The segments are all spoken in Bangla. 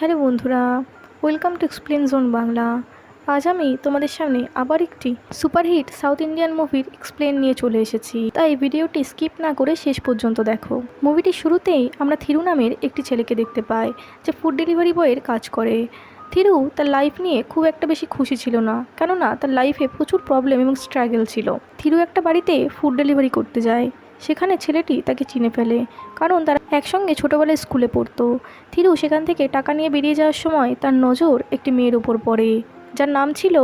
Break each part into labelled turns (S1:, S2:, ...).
S1: হ্যালো বন্ধুরা, welcome to explain zone Bangla. আজ আমি তোমাদের সামনে আবার একটি সুপারহিট সাউথ ইন্ডিয়ান মুভির এক্সপ্লেন নিয়ে চলে এসেছি। তাই ভিডিওটি স্কিপ না করে শেষ পর্যন্ত দেখো। মুভিটির শুরুতেই আমরা থিরু নামের একটি ছেলেকে দেখতে পাই, যে ফুড ডেলিভারি বয়ের কাজ করে। থিরু তার লাইফ নিয়ে খুব একটা বেশি খুশি ছিল না, কেননা তার লাইফে প্রচুর প্রবলেম এবং স্ট্রাগল ছিল। থিরু একটা বাড়িতে ফুড ডেলিভারি করতে যায়। সেখানে ছেলেটি তাকে চিনে ফেলে, কারণ তারা একসঙ্গে ছোটোবেলায় স্কুলে পড়তো। থিরু সেখান থেকে টাকা নিয়ে বেরিয়ে যাওয়ার সময় তার নজর একটি মেয়ের উপর পড়ে, যার নাম ছিল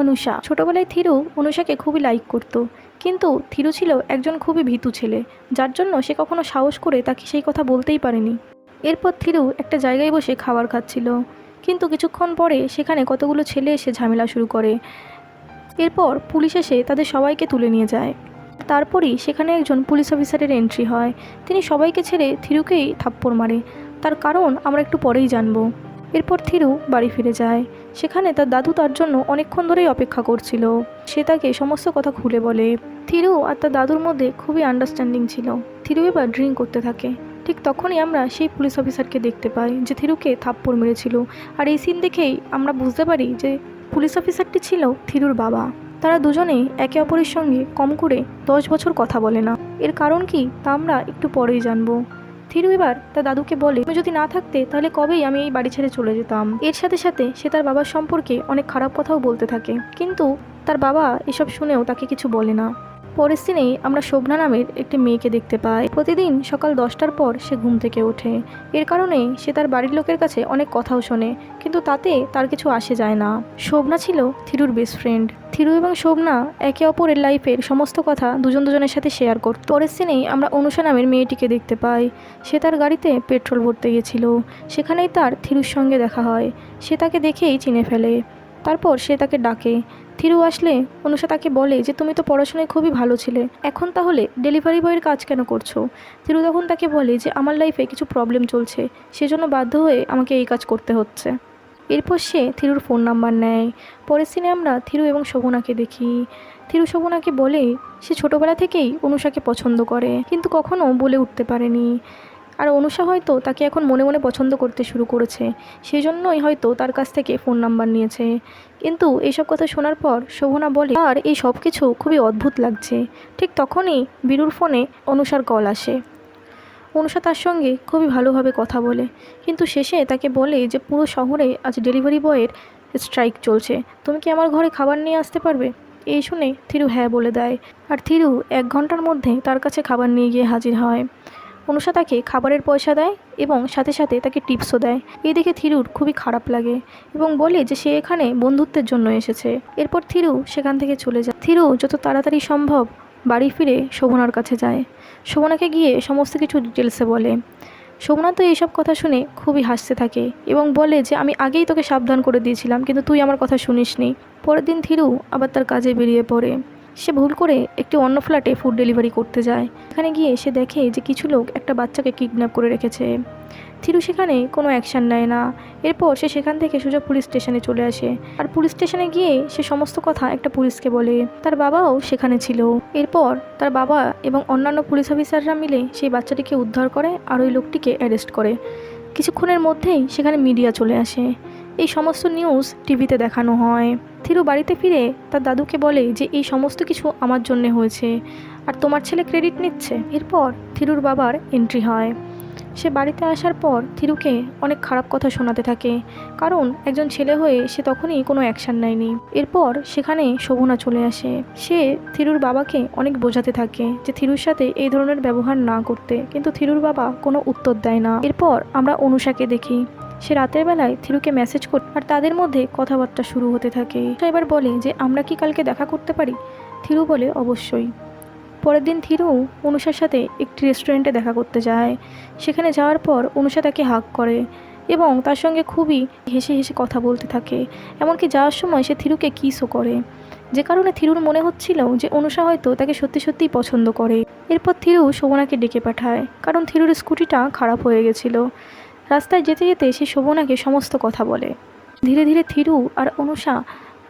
S1: অনুষা। ছোটোবেলায় থিরু অনুষাকে খুবই লাইক করত, কিন্তু থিরু ছিল একজন খুবই ভীতু ছেলে, যার জন্য সে কখনো সাহস করে তাকে সেই কথা বলতেই পারেনি। এরপর থিরু একটা জায়গায় বসে খাবার খাচ্ছিল, কিন্তু কিছুক্ষণ পরে সেখানে কতগুলো ছেলে এসে ঝামেলা শুরু করে। এরপর পুলিশ এসে তাদের সবাইকে তুলে নিয়ে যায়। তারপরই সেখানে একজন পুলিশ অফিসারের এন্ট্রি হয়। তিনি সবাইকে ছেড়ে থিরুকেই থাপ্পড় মারে। তার কারণ আমরা একটু পরেই জানব। এরপর থিরু বাড়ি ফিরে যায়। সেখানে তার দাদু তার জন্য অনেকক্ষণ ধরেই অপেক্ষা করছিল। সে তাকে সমস্ত কথা খুলে বলে। থিরু আর তার দাদুর মধ্যে খুবই আন্ডারস্ট্যান্ডিং ছিল। থিরু এবার ড্রিঙ্ক করতে থাকে। ঠিক তখনই আমরা সেই পুলিশ অফিসারকে দেখতে পাই যে থিরুকে থাপ্পড় মেরেছিল। আর এই সিন দেখেই আমরা বুঝতে পারি যে পুলিশ অফিসারটি ছিল থিরুর বাবা। তারা দুজনেই একে অপরের সঙ্গে কম করে দশ বছর কথা বলে না। এর কারণ কি? তা আমরা একটু পরেই জানব। থিরু এবার তার দাদুকে বলে, তুমি যদি না থাকতে, তাহলে কবেই আমি এই বাড়ি ছেড়ে চলে যেতাম? এর সাথে সাথে সে তার বাবার সম্পর্কে অনেক খারাপ কথাও বলতে থাকে। কিন্তু তার বাবা এসব শুনেও তাকে কিছু বলে না। পরের সিনেই আমরা শোভনা নামের একটি মেয়েকে দেখতে পাই। প্রতিদিন সকাল দশটার পর সে ঘুম থেকে ওঠে। এর কারণে সে তার বাড়ির লোকের কাছে অনেক কথাও শোনে, কিন্তু তাতে তার কিছু আসে যায় না। শোভনা ছিল থিরুর বেস্ট ফ্রেন্ড থিরু এবং শোভনা একে অপরের লাইফের সমস্ত কথা দুজন দুজনের সাথে শেয়ার করত পরের সিনেই আমরা অনুষা নামের মেয়েটিকে দেখতে পাই। সে তার গাড়িতে পেট্রোল ভরতে গেছিল সেখানেই তার থিরুর সঙ্গে দেখা হয়। সে তাকে দেখেই চিনে ফেলে। তারপর সে তাকে ডাকে। থিরু আসলে, অনুষা তাকে বলে যে, তুমি তো পড়াশোনায় খুবই ভালো ছিলে। এখন তাহলে ডেলিভারি বয়ের কাজ কেন করছ? থিরু তখন তাকে বলে যে, আমার লাইফে কিছু প্রবলেম চলছে। সেজন্য বাধ্য হয়ে আমাকে এই কাজ করতে হচ্ছে। এরপর সে থিরুর ফোন নাম্বার নেয়। পরের সিনে আমরা থিরু এবং শোভনাকে দেখি। থিরু শোভনাকে বলে, সে ছোটোবেলা থেকেই অনুষাকে পছন্দ করে, কিন্তু কখনো বলে উঠতে পারেনি। আর অনুষা হয়তো তাকে এখন মনে মনে পছন্দ করতে শুরু করেছে। সেই জন্যই হয়তো তার কাছ থেকে ফোন নাম্বার নিয়েছে। কিন্তু এইসব কথা শোনার পর শোভনা বলে, আর এই সব কিছু খুবই অদ্ভুত লাগছে। ঠিক তখনই বীরুর ফোনে অনুষার কল আসে। অনুষা তার সঙ্গে খুবই ভালোভাবে কথা বলে। কিন্তু শেষে তাকে বলে যে, পুরো শহরে আজ ডেলিভারি বয়ের স্ট্রাইক চলছে। তুমি কি আমার ঘরে খাবার নিয়ে আসতে পারবে? এই শুনে থিরু হ্যাঁ বলে দেয়। আর থিরু এক ঘণ্টার মধ্যে তার কাছে খাবার নিয়ে গিয়ে হাজির হয়। অনুষা তাকে খাবারের পয়সা দেয় এবং সাথে সাথে তাকে টিপসও দেয়। এই দেখে থিরুর খুবই খারাপ লাগে এবং বলে যে সে এখানে বন্ধুত্বের জন্য এসেছে। এরপর থিরু সেখান থেকে চলে যায়। থিরু যত তাড়াতাড়ি সম্ভব বাড়ি ফিরে শোভনার কাছে যায়। শোভনাকে গিয়ে সমস্ত কিছু ডিটেলসে বলে। শোভনা তো এইসব কথা শুনে খুবই হাসতে থাকে এবং বলে যে, আমি আগেই তোকে সাবধান করে দিয়েছিলাম, কিন্তু তুই আমার কথা শুনিসনি। পরের দিন থিরু আবার তার কাজে বেরিয়ে পড়ে। সে ভুল করে একটি অন্য ফ্ল্যাটে ফুড ডেলিভারি করতে যায়। এখানে গিয়ে সে দেখে যে কিছু লোক একটা বাচ্চাকে কিডন্যাপ করে রেখেছে। থিরু সেখানে কোনো অ্যাকশান নেয় না। এরপর সে সেখান থেকে সোজা পুলিশ স্টেশনে চলে আসে। আর পুলিশ স্টেশনে গিয়ে সে সমস্ত কথা একটা পুলিশকে বলে। তার বাবাও সেখানে ছিল। এরপর তার বাবা এবং অন্যান্য পুলিশ অফিসাররা মিলে সেই বাচ্চাটিকে উদ্ধার করে আর ওই লোকটিকে অ্যারেস্ট করে। কিছুক্ষণের মধ্যেই সেখানে মিডিয়া চলে আসে। এই সমস্ত নিউজ টিভিতে দেখানো হয়। থিরু বাড়িতে ফিরে তার দাদুকে বলে যে, এই সমস্ত কিছু আমার জন্যে হয়েছে। আর তোমার ছেলে ক্রেডিট নিচ্ছে? এরপর থিরুর বাবার এন্ট্রি হয়। সে বাড়িতে আসার পর থিরুকে অনেক খারাপ কথা শোনাতে থাকে। কারণ একজন ছেলে হয়ে সে তখনই কোনো অ্যাকশান নেয়নি। এরপর সেখানে শোভনা চলে আসে। সে থিরুর বাবাকে অনেক বোঝাতে থাকে যে, থিরুর সাথে এই ধরনের ব্যবহার না করতে। কিন্তু থিরুর বাবা কোনো উত্তর দেয় না। এরপর আমরা অনুষাকে দেখি। সে রাতের বেলায় থিরুকে মেসেজ করে আর তাদের মধ্যে কথাবার্তা শুরু হতে থাকে। এবার বলে যে, আমরা কি কালকে দেখা করতে পারি? থিরু বলে, অবশ্যই। পরের দিন থিরু অনুষার সাথে একটি রেস্টুরেন্টে দেখা করতে যায়। সেখানে যাওয়ার পর অনুষা তাকে হাক করে এবং তার সঙ্গে খুবই হেসে হেসে কথা বলতে থাকে। এমনকি যাওয়ার সময় সে থিরুকে কিসও করে। যে কারণে থিরুর মনে হচ্ছিল যে, অনুষা হয়তো তাকে সত্যি সত্যিই পছন্দ করে। এরপর থিরু শোভনাকে ডেকে পাঠায়, কারণ থিরুর স্কুটিটা খারাপ হয়ে গেছিল। রাস্তায় যেতে যেতে সে শোভনাকে সমস্ত কথা বলে। ধীরে ধীরে থিরু আর অনুষা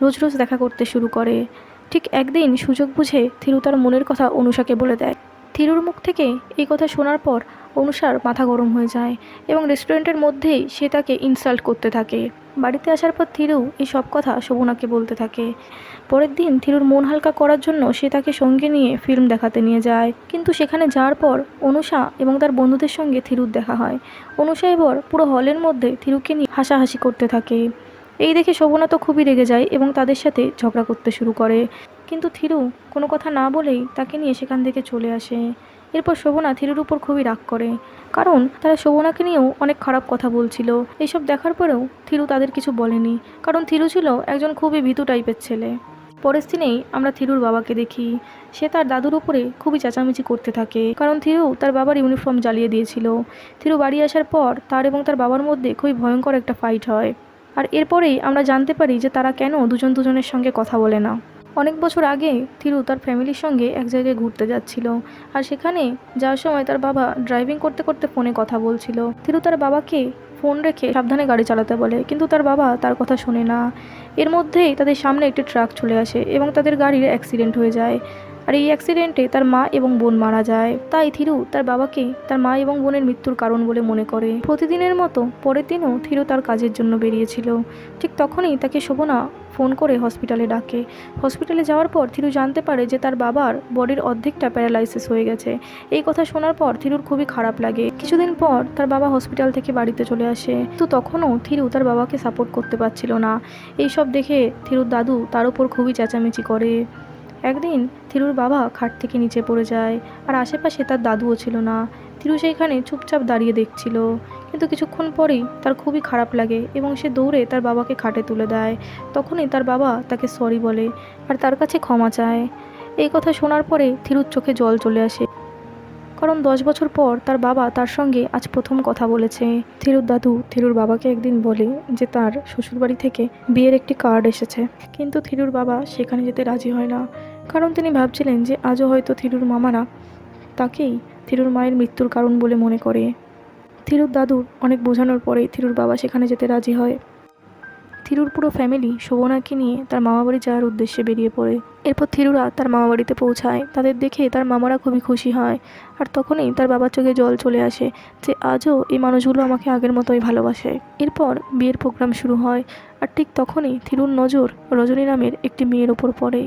S1: রোজ রোজ দেখা করতে শুরু করে। ঠিক একদিন সুযোগ বুঝে থিরু তার মনের কথা অনুষাকে বলে দেয়। থিরুর মুখ থেকে এই কথা শোনার পর অনুষার মাথা গরম হয়ে যায় এবং রেস্টুরেন্টের মধ্যেই সে তাকে ইনসাল্ট করতে থাকে। বাড়িতে আসার পর থিরু এই সব কথা শোভনাকে বলতে থাকে। পরের দিন থিরুর মন হালকা করার জন্য সে তাকে সঙ্গে নিয়ে ফিল্ম দেখাতে নিয়ে যায়। কিন্তু সেখানে যাওয়ার পর অনুষা এবং তার বন্ধুদের সঙ্গে থিরুর দেখা হয়। অনুষা এবার পুরো হলের মধ্যে থিরুকে নিয়ে হাসাহাসি করতে থাকে। এই দেখে শোভনা তো খুবই রেগে যায় এবং তাদের সাথে ঝগড়া করতে শুরু করে। কিন্তু থিরু কোনো কথা না বলেই তাকে নিয়ে সেখান থেকে চলে আসে। এরপর শোভনা থিরুর উপর খুবই রাগ করে, কারণ তারা শোভনাকে নিয়েও অনেক খারাপ কথা বলছিল। এইসব দেখার পরেও থিরু তাদের কিছু বলেনি, কারণ থিরু ছিল একজন খুবই ভীতু টাইপের ছেলে। পরের দিনেই আমরা থিরুর বাবাকে দেখি। সে তার দাদুর উপরে খুবই চেঁচামেচি করতে থাকে, কারণ থিরু তার বাবার ইউনিফর্ম জ্বালিয়ে দিয়েছিল। থিরু বাড়ি আসার পর তার এবং তার বাবার মধ্যে খুবই ভয়ঙ্কর একটা ফাইট হয়। আর এরপরেই আমরা জানতে পারি যে তারা কেন দুজন দুজনের সঙ্গে কথা বলে না। অনেক বছর আগে থিরু তার ফ্যামিলির সঙ্গে এক জায়গায় ঘুরতে যাচ্ছিল। আর সেখানে যাওয়ার সময় তার বাবা ড্রাইভিং করতে করতে ফোনে কথা বলছিল। থিরু তার বাবাকে ফোন রেখে সাবধানে গাড়ি চালাতে বলে, কিন্তু তার বাবা তার কথা শোনে না। এর মধ্যেই তাদের সামনে একটি ট্রাক চলে আসে এবং তাদের গাড়ির অ্যাক্সিডেন্ট হয়ে যায়। আর এই অ্যাক্সিডেন্টে তার মা এবং বোন মারা যায়। তাই থিরু তার বাবাকে তার মা এবং বোনের মৃত্যুর কারণ বলে মনে করে। প্রতিদিনের মতো পরের দিনও থিরু তার কাজের জন্য বেরিয়েছিল। ঠিক তখনই তাকে শোভনা ফোন করে হসপিটালে ডাকে। হসপিটালে যাওয়ার পর থিরু জানতে পারে যে তার বাবার বডির অর্ধেকটা প্যারালাইসিস হয়ে গেছে। এই কথা শোনার পর থিরুর খুবই খারাপ লাগে। কিছুদিন পর তার বাবা হসপিটাল থেকে বাড়িতে চলে আসে। তো তখনও থিরু তার বাবাকে সাপোর্ট করতে পারছিল না। এইসব দেখে থিরুর দাদু তার উপর খুবই চেঁচামেচি করে। একদিন থিরুর বাবা খাট থেকে নিচে পড়ে যায়, আর আশেপাশে তার দাদুও ছিল না। থিরু সেইখানে চুপচাপ দাঁড়িয়ে দেখছিল। কিন্তু কিছুক্ষণ পরেই তার খুবই খারাপ লাগে এবং সে দৌড়ে তার বাবাকে খাটে তুলে দেয়। তখনই তার বাবা তাকে সরি বলে, আর তার কাছে ক্ষমা চায়। এই কথা শোনার পরে থিরুর চোখে জল চলে আসে। কারণ দশ বছর পর তার বাবা তার সঙ্গে আজ প্রথম কথা বলেছে। থিরুর দাদু থিরুর বাবাকে একদিন বলে যে তার শ্বশুরবাড়ি থেকে বিয়ের একটি কার্ড এসেছে। কিন্তু থিরুর বাবা সেখানে যেতে রাজি হয় না। কারণ তিনি ভাবছিলেন যে আজও হয়তো থিরুর মামারা তাকেই থিরুর মায়ের মৃত্যুর কারণ বলে মনে করে। থিরুর দাদুর অনেক বোঝানোর পরে থিরুর বাবা সেখানে যেতে রাজি হয়। থিরুর পুরো ফ্যামিলি শোভনাকে নিয়ে তার মামাবাড়ি যাওয়ার উদ্দেশ্যে বেরিয়ে পড়ে। এরপর থিরুরা তার মামাবাড়িতে পৌঁছায়। তাদের দেখে তার মামারা খুবই খুশি হয়। আর তখনই তার বাবার চোখে জল চলে আসে যে আজও এই মানুষগুলো আমাকে আগের মতোই ভালোবাসে। এরপর বিয়ের প্রোগ্রাম শুরু হয় আর ঠিক তখনই থিরুর নজর রজনী নামের একটি মেয়ের ওপর পড়ে।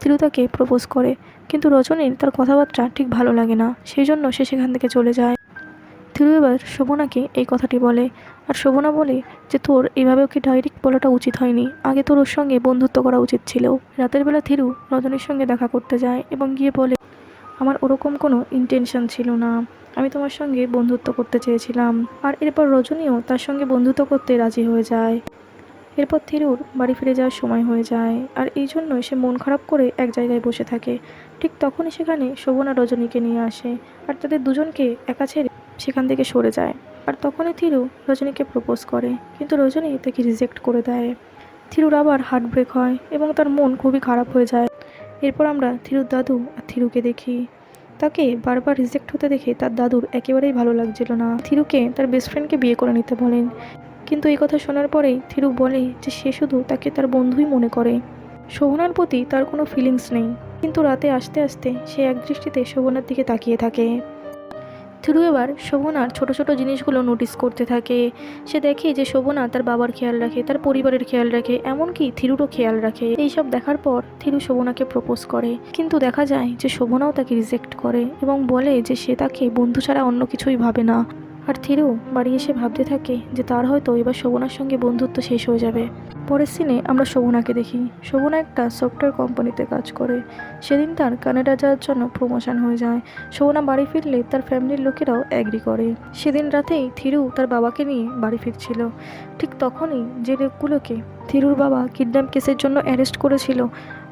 S1: থিরু তাকে প্রপোজ করে, কিন্তু রজনীর তার কথাবার্তা ঠিক ভালো লাগে না, সেই জন্য সে সেখান থেকে চলে যায়। থিরু এবার শোভনাকে এই কথাটি বলে। আর শোভনা বলে যে, তোর এভাবে ওকে ডাইরেক্ট বলাটা উচিত হয়নি। আগে তোর ওর সঙ্গে বন্ধুত্ব করা উচিত ছিল। রাতের বেলা থিরু রজনীর সঙ্গে দেখা করতে যায় এবং গিয়ে বলে, আমার ওরকম কোনো ইন্টেনশন ছিল না। আমি তোমার সঙ্গে বন্ধুত্ব করতে চেয়েছিলাম। আর এরপর রজনীও তার সঙ্গে বন্ধুত্ব করতে রাজি হয়ে যায়। এরপর থিরুর বাড়ি ফিরে যাওয়ার সময় হয়ে যায়। আর এই জন্যই সে মন খারাপ করে এক জায়গায় বসে থাকে। ঠিক তখনই সেখানে শোভনা রজনীকে নিয়ে আসে। আর তাদের দুজনকে একা ছেড়ে সেখান থেকে সরে যায়। আর তখনই থিরু রজনীকে প্রপোজ করে, কিন্তু রজনী তাকে রিজেক্ট করে দেয়। থিরুর আবার হার্ট ব্রেক হয় এবং তার মন খুবই খারাপ হয়ে যায়। এরপর আমরা থিরুর দাদু আর থিরুকে দেখি। তাকে বারবার রিজেক্ট হতে দেখে তার দাদুর একেবারেই ভালো লাগছিল না। থিরুকে তার বেস্ট ফ্রেন্ডকে বিয়ে করে নিতে বলেন। কিন্তু এই কথা শোনার পরেই থিরু বলে যে সে শুধু তাকে তার বন্ধুই মনে করে। শোভনার প্রতি তার কোনো ফিলিংস নেই। কিন্তু রাতে আসতে আসতে সে একদৃষ্টিতে শোভনার দিকে তাকিয়ে থাকে। থিরু এবার শোভনার ছোট ছোট জিনিসগুলো নোটিস করতে থাকে। সে দেখে যে শোভনা তার বাবার খেয়াল রাখে, তার পরিবারের খেয়াল রাখে, এমনকি থিরুরও খেয়াল রাখে। এইসব দেখার পর থিরু শোভনাকে প্রপোজ করে। কিন্তু দেখা যায় যে শোভনাও তাকে রিজেক্ট করে এবং বলে যে সে তাকে বন্ধু ছাড়া অন্য কিছুই ভাবে না। আর থিরু বাড়ি এসে ভাবতে থাকে যে তার হয়তো এবার শোভনার সঙ্গে বন্ধুত্ব শেষ হয়ে যাবে। পরের সিনে আমরা শোভনাকে দেখি। শোভনা একটা সফটওয়্যার কোম্পানিতে কাজ করে। সেদিন তার কানাডা যাওয়ার জন্য প্রমোশন হয়ে যায়। শোভনা বাড়ি ফিরলে তার ফ্যামিলির লোকেরাও অ্যাগ্রি করে। সেদিন রাতেই থিরু তার বাবাকে নিয়ে বাড়ি ফিরছিল। ঠিক তখনই যে লোকগুলোকে থিরুর বাবা কিডন্যাপ কেসের জন্য অ্যারেস্ট করেছিল।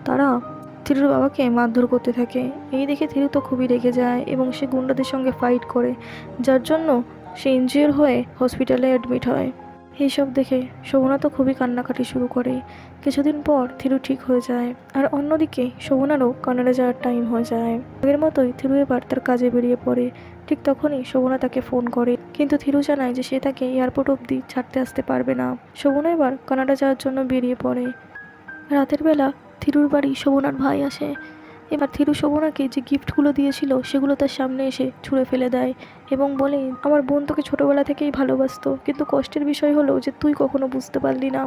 S1: তারা থিরুর বাবাকে মারধর করতে থাকে। এই দেখে থিরু তো খুবই রেগে যায় এবং সে গুন্ডাদের সঙ্গে ফাইট করে। যার জন্য সে ইনজিওর হয়ে হসপিটালে অ্যাডমিট হয়। এইসব দেখে শোভনা তো খুবই কান্নাকাটি শুরু করে কিছুদিন পর থিরু ঠিক হয়ে যায় আর অন্যদিকে শোভনারও কানাডা যাওয়ার টাইম হয়ে যায়। আগের মতোই থিরু এবার তার কাজে বেরিয়ে পড়ে। ঠিক তখনই শোভনা তাকে ফোন করে। কিন্তু থিরু জানায় যে সে তাকে এয়ারপোর্ট অবধি ছাড়তে আসতে পারবে না। শোভনা এবার কানাডা যাওয়ার জন্য বেরিয়ে পড়ে। রাতের বেলা থিরুর বাড়ি শোভনার ভাই আসে। এবার থিরু শোভনাকে যে গিফটগুলো দিয়েছিল সেগুলো তার সামনে এসে ছুঁড়ে ফেলে দেয় এবং বলে, আমার বোন তোকে ছোটোবেলা থেকেই ভালোবাসতো, কিন্তু কষ্টের বিষয় হলো যে তুই কখনো বুঝতে পারলি না।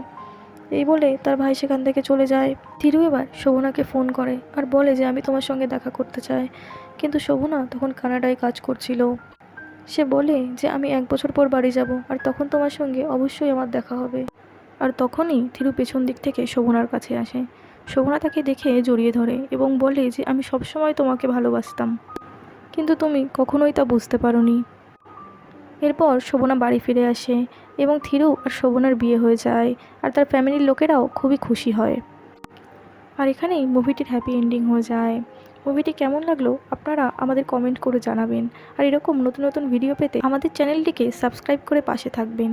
S1: এই বলে তার ভাই সেখান থেকে চলে যায়। থিরু এবার শোভনাকে ফোন করে আর বলে যে, আমি তোমার সঙ্গে দেখা করতে চাই। কিন্তু শোভনা তখন কানাডায় কাজ করছিল। সে বলে যে, আমি এক বছর পর বাড়ি যাব আর তখন তোমার সঙ্গে অবশ্যই আমার দেখা হবে। আর তখনই থিরু পেছন দিক থেকে শোভনার কাছে আসে। শোভনা তাকে দেখে জড়িয়ে ধরে এবং বলে যে আমি সবসময় তোমাকে ভালোবাসতাম। কিন্তু তুমি কখনোই তা বুঝতে পারোনি। এরপর শোভনা বাড়ি ফিরে আসে এবং থিরু আর শোভনার বিয়ে হয়ে যায় আর তার ফ্যামিলির লোকেরাও খুবই খুশি হয়। আর এখানেই মুভিটির হ্যাপি এন্ডিং হয়ে যায়। মুভিটি কেমন লাগল আপনারা আমাদের কমেন্ট করে জানাবেন। আর এরকম নতুন নতুন ভিডিও পেতে আমাদের চ্যানেলটিকে সাবস্ক্রাইব করে পাশে থাকবেন।